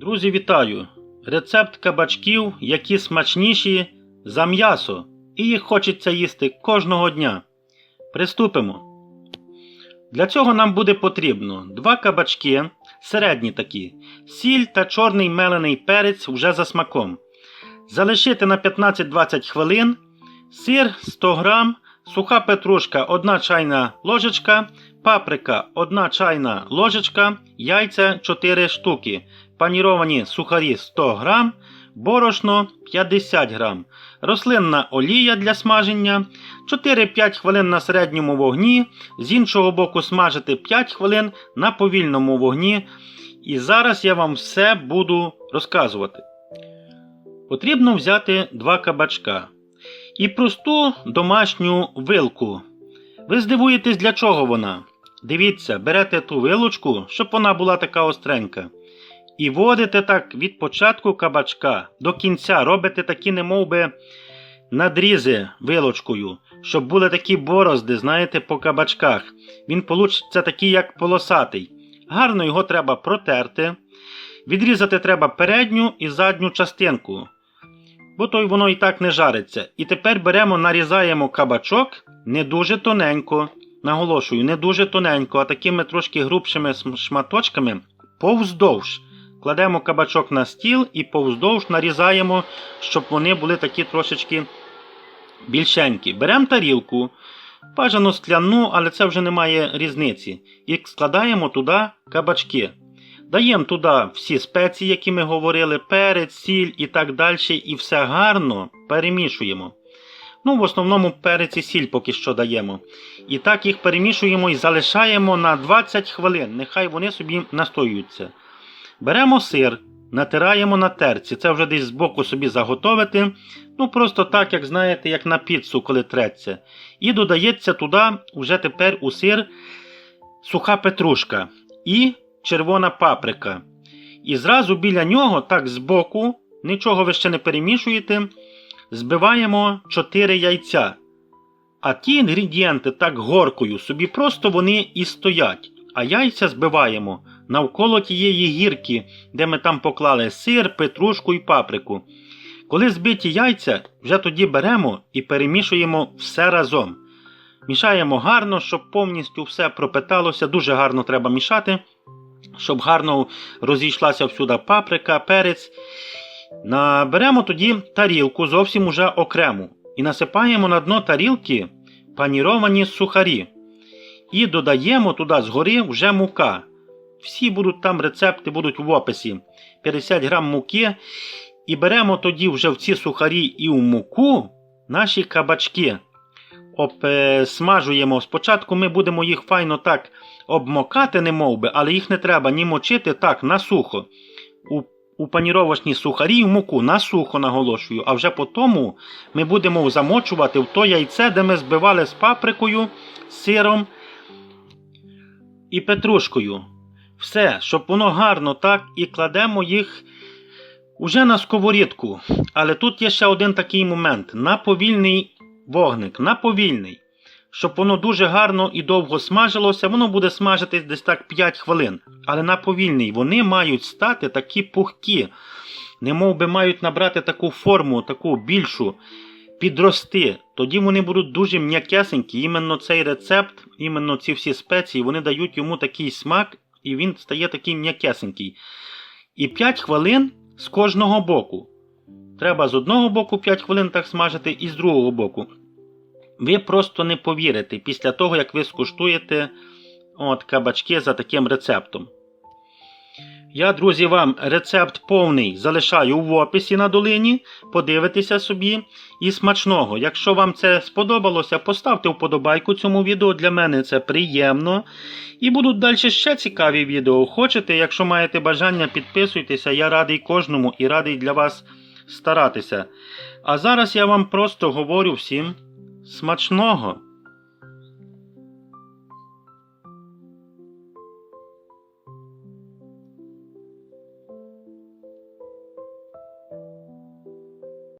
Друзі, вітаю! Рецепт кабачків, які смачніші за м'ясо, і їх хочеться їсти кожного дня. Приступимо. Для цього нам буде потрібно два кабачки, середні такі, сіль та чорний мелений перець вже за смаком. Залишити на 15-20 хвилин, сир 100 грам, суха петрушка 1 чайна ложечка, паприка 1 чайна ложечка, яйця 4 штуки, паніровані сухарі 100 грам, борошно 50 грам, рослинна олія для смаження, 4-5 хвилин на середньому вогні, з іншого боку смажити 5 хвилин на повільному вогні. І зараз я вам все буду розказувати. Потрібно взяти два кабачка і просту домашню вилку. Ви здивуєтесь, для чого вона? Дивіться, берете ту вилочку, щоб вона була така остренька. І водите так від початку кабачка до кінця, робите такі, немовби, надрізи вилочкою, щоб були такі борозди, знаєте, по кабачках. Він получиться такий, як полосатий. Гарно його треба протерти. Відрізати треба передню і задню частинку, бо то воно і так не жариться. І тепер беремо, нарізаємо кабачок не дуже тоненько. Наголошую, не дуже тоненько, а такими трошки грубшими шматочками повздовж. Кладемо кабачок на стіл і повздовж нарізаємо, щоб вони були такі трошечки більшенькі. Беремо тарілку, бажано скляну, але це вже не має різниці. І складаємо туди кабачки. Даємо туди всі спеції, які ми говорили, перець, сіль і так далі, і все гарно перемішуємо. Ну, в основному перець і сіль поки що даємо. І так їх перемішуємо і залишаємо на 20 хвилин. Нехай вони собі настоюються. Беремо сир, натираємо на терці. Це вже десь збоку собі заготовити. Ну, просто так, як знаєте, як на піцу, коли треться. І додається туди вже тепер у сир суха петрушка і червона паприка. І зразу біля нього, так збоку, нічого ви ще не перемішуєте, збиваємо 4 яйця. А ті інгредієнти так горкою собі просто вони і стоять. А яйця збиваємо навколо тієї гірки, де ми там поклали сир, петрушку і паприку. Коли збиті яйця, вже тоді беремо і перемішуємо все разом. Мішаємо гарно, щоб повністю все пропиталося. Дуже гарно треба мішати, щоб гарно розійшлася всюди паприка, перець. Наберемо тоді тарілку зовсім уже окрему і насипаємо на дно тарілки паніровані сухарі. І додаємо туди згори вже мука. Всі будуть там рецепти будуть в описі. 50 грам муки. І беремо тоді вже в ці сухарі і в муку наші кабачки. Обсмажуємо. Спочатку ми будемо їх файно так обмокати, не би, але їх не треба ні мочити так на сухо. У, у паніровочні сухарі і в муку на сухо наголошую. А вже потім ми будемо замочувати в то яйце, де ми збивали з паприкою, сиром і петрушкою. Все, щоб воно гарно так і кладемо їх уже на сковорідку. Але тут є ще один такий момент: на повільний вогник, на повільний. Щоб воно дуже гарно і довго смажилося, воно буде смажитись десь так 5 хвилин. Але на повільний вони мають стати такі пухкі, немов би мають набрати таку форму, таку більшу, підрости. Тоді вони будуть дуже м'якесенькі. Іменно цей рецепт, іменно ці всі спеції, вони дають йому такий смак, і він стає такий м'якесенький. І 5 хвилин з кожного боку. Треба з одного боку 5 хвилин так смажити і з другого боку. Ви просто не повірите після того, як ви скуштуєте от, кабачки за таким рецептом. Я, друзі, вам рецепт повний залишаю в описі на долині. Подивитеся собі і смачного. Якщо вам це сподобалося, поставте вподобайку цьому відео. Для мене це приємно. І будуть далі ще цікаві відео. Хочете, якщо маєте бажання, підписуйтеся. Я радий кожному і радий для вас старатися. А зараз я вам просто говорю всім смачного!